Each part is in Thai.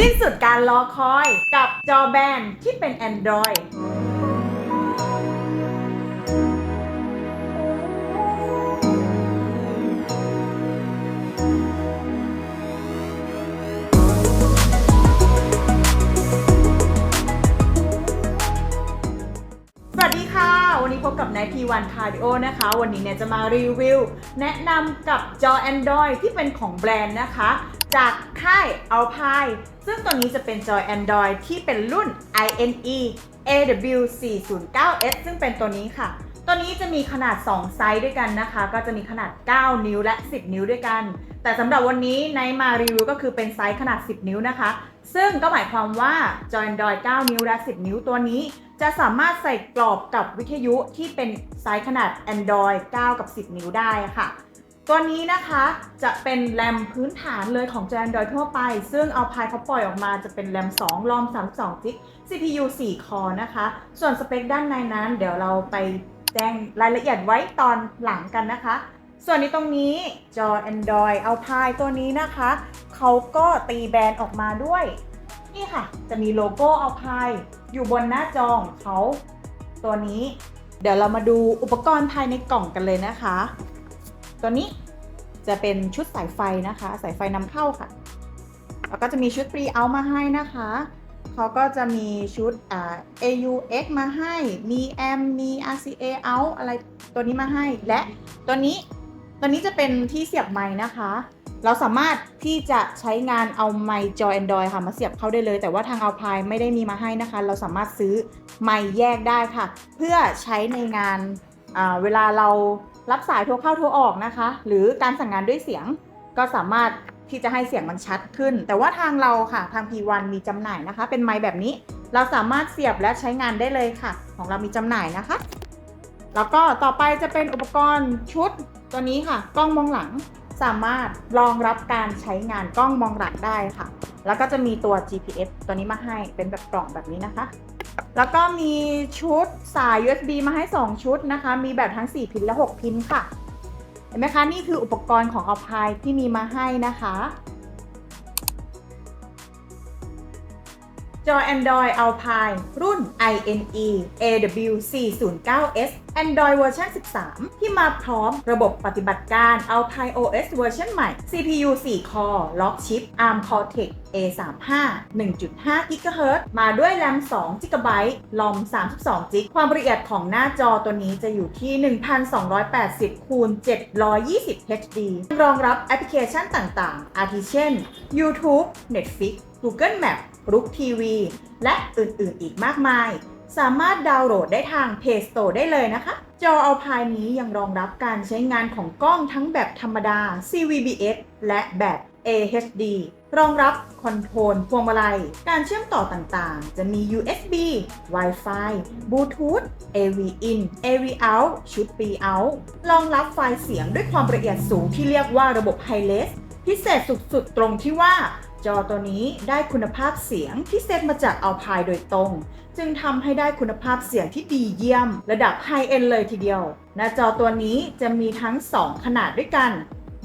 สิ้นสุดการรอคอยกับจอแบนที่เป็น Android สวัสดีค่ะวันนี้พบกับนายทีวันคาร์ดิโอนะคะ วันนี้เนี่ยจะมารีวิว แนะนำกับจอ Android ที่เป็นของแบรนด์นะคะ จากค่าย Alpine ซึ่งตัวนี้จะเป็นจอ Android ที่เป็นรุ่น INE AW409S ซึ่งเป็นตัวนี้ค่ะ ตัวนี้จะมีขนาด 2 ไซส์ด้วยกันนะคะ ก็จะมีขนาด 9 นิ้วและ 10 นิ้วด้วยกัน แต่สำหรับวันนี้ในมารีวิวก็คือเป็นไซส์ขนาด 10 นิ้วนะคะ ซึ่งก็หมายความว่าจอ Android 9 นิ้วและ 10 นิ้วตัวนี้ จะสามารถใส่กรอบกับวิทยุที่เป็นไซส์ขนาด Android 9 กับ 10 นิ้วได้ค่ะ ตัวนี้นะคะจะเป็นแรมพื้นฐานเลยของจอ Android ทั่วไป ซึ่งเอาพายเขาปล่อยออกมาจะเป็นแรม 2 รอม 32จิก CPU 4 คอนะคะ ส่วนสเปคด้านในนั้น เดี๋ยวเราไปแจ้งรายละเอียดไว้ตอนหลังกันนะคะ ส่วนนี้ตรงนี้จอ Android เอาพายตัวนี้นะคะ เขาก็ตีแบรนด์ออกมาด้วย นี่ค่ะ จะมีโลโก้เอาพายอยู่บนหน้าจอของเขาตัวนี้ เดี๋ยวเรามาดูอุปกรณ์ภายในกล่องกันเลยนะคะ ตัวนี้จะเป็นชุดสายไฟนะคะ สายไฟนำเข้าค่ะ แล้วก็จะมีชุด pre out มาให้นะคะเขาก็จะมีชุดอ่า AUX มาให้ มีแอมมี RCA out อะไรตัวนี้มาให้ และตัวนี้ตัวนี้จะเป็นที่เสียบไม้นะคะ เราสามารถที่จะใช้งานเอาไมค์จอ Android ค่ะมาเสียบเข้าได้เลย แต่ว่าทางเอาพายไม่ได้มีมาให้นะคะ เราสามารถซื้อไมค์แยกได้ค่ะ เพื่อใช้ในงานเวลาเรา รับสายโทรเข้าโทรออกนะคะ หรือการสั่งงานด้วยเสียงก็สามารถที่จะให้เสียงมันชัดขึ้น แต่ว่าทางเราค่ะทาง P1 มีจำหน่ายนะคะ เป็นไมค์แบบนี้ เราสามารถเสียบและใช้งานได้เลยค่ะ ของเรามีจำหน่ายนะคะ แล้วก็ต่อไปจะเป็นอุปกรณ์ชุดตัวนี้ค่ะ กล้องมองหลังสามารถรองรับการใช้งานกล้องมองหลังได้ค่ะ แล้วก็จะมีตัว GPS ตัวนี้มาให้เป็นแบบกล่องแบบนี้นะคะ แล้วก็มีชุดสาย USB มาให้ 2 ชุดนะคะ มีแบบทั้ง 4 พินและ 6 พินค่ะ เห็นไหมคะ นี่คืออุปกรณ์ของออฟไพที่มีมาให้นะคะ จอ Android Alpine รุ่น INE AW409S Android เวอร์ชัน13 ที่มาพร้อมระบบปฏิบัติการ Alpine OS เวอร์ชันใหม่ CPU 4 Core ล็อกชิป ARM Cortex A35 1.5 GHz มาด้วย RAM 2 GB ROM 32 GB ความละเอียดของหน้าจอตัวนี้จะอยู่ที่ 1280คูณ720 HD รองรับแอปพลิเคชันต่างๆ อาทิเช่น YouTube Netflix Google Map รุกทีวี และอื่นๆอีกมากมาย สามารถดาวน์โหลดได้ทาง Play Store ได้เลยนะคะ จอ Alpine นี้ยังรองรับการใช้งานของกล้องทั้งแบบธรรมดา CVBS และแบบ AHD รองรับคอนโทรลพวงมาลัย การเชื่อมต่อต่างๆ จะมี USB Wi-Fi Bluetooth AV in AV out ชุด P out รองรับไฟล์เสียงด้วยความละเอียดสูงที่เรียกว่าระบบ Hi-Res พิเศษสุดๆ ตรงที่ว่า จอตัวนี้ได้คุณภาพเสียงที่เซตมาจากเอาพายโดยตรง จึงทำให้ได้คุณภาพเสียงที่ดีเยี่ยม ระดับไฮเอ็นเลยทีเดียว หน้าจอตัวนี้จะมีทั้ง 2 ขนาดด้วยกัน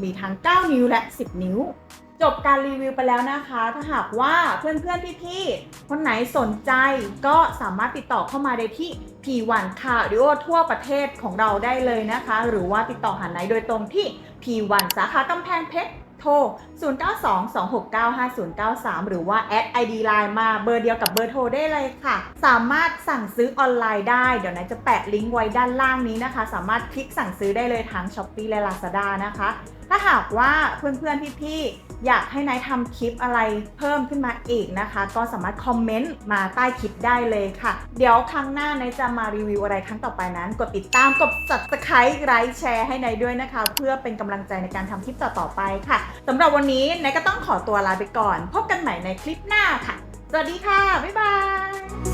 มีทั้ง 9 นิ้วและ 10 นิ้ว จบการรีวิวไปแล้วนะคะ ถ้าหากว่าเพื่อนๆพี่ๆคนไหนสนใจก็สามารถติดต่อเข้ามาได้ที่ P1 Cardio ทั่วประเทศของเราได้เลยนะคะ หรือว่าติดต่อหาไหนโดยตรงที่ P1 สาขากำแพงเพชร โทร 0922695093 หรือว่าแอด ID Line มาเบอร์เดียวกับเบอร์โทรได้เลยค่ะ สามารถสั่งซื้อออนไลน์ได้ เดี๋ยวนะจะแปะลิงก์ไว้ด้านล่างนี้นะคะ สามารถคลิกสั่งซื้อได้เลยทั้ง Shopee และ Lazada นะคะ ถ้าหากว่าเพื่อนๆ พี่ๆ อยากให้นายทำคลิปอะไรเพิ่มขึ้นมาอีกนะคะ ก็สามารถคอมเมนต์มาใต้คลิปได้เลยค่ะ เดี๋ยวครั้งหน้านายจะมารีวิวอะไรครั้งต่อไปนั้น กดติดตามกด subscribe ไลค์แชร์ให้นายด้วยนะคะ เพื่อเป็นกำลังใจในการทำคลิปต่อๆไปค่ะสำหรับวันนี้นายก็ต้องขอตัวลาไปก่อน พบกันใหม่ในคลิปหน้าค่ะ สวัสดีค่ะ บ๊ายบาย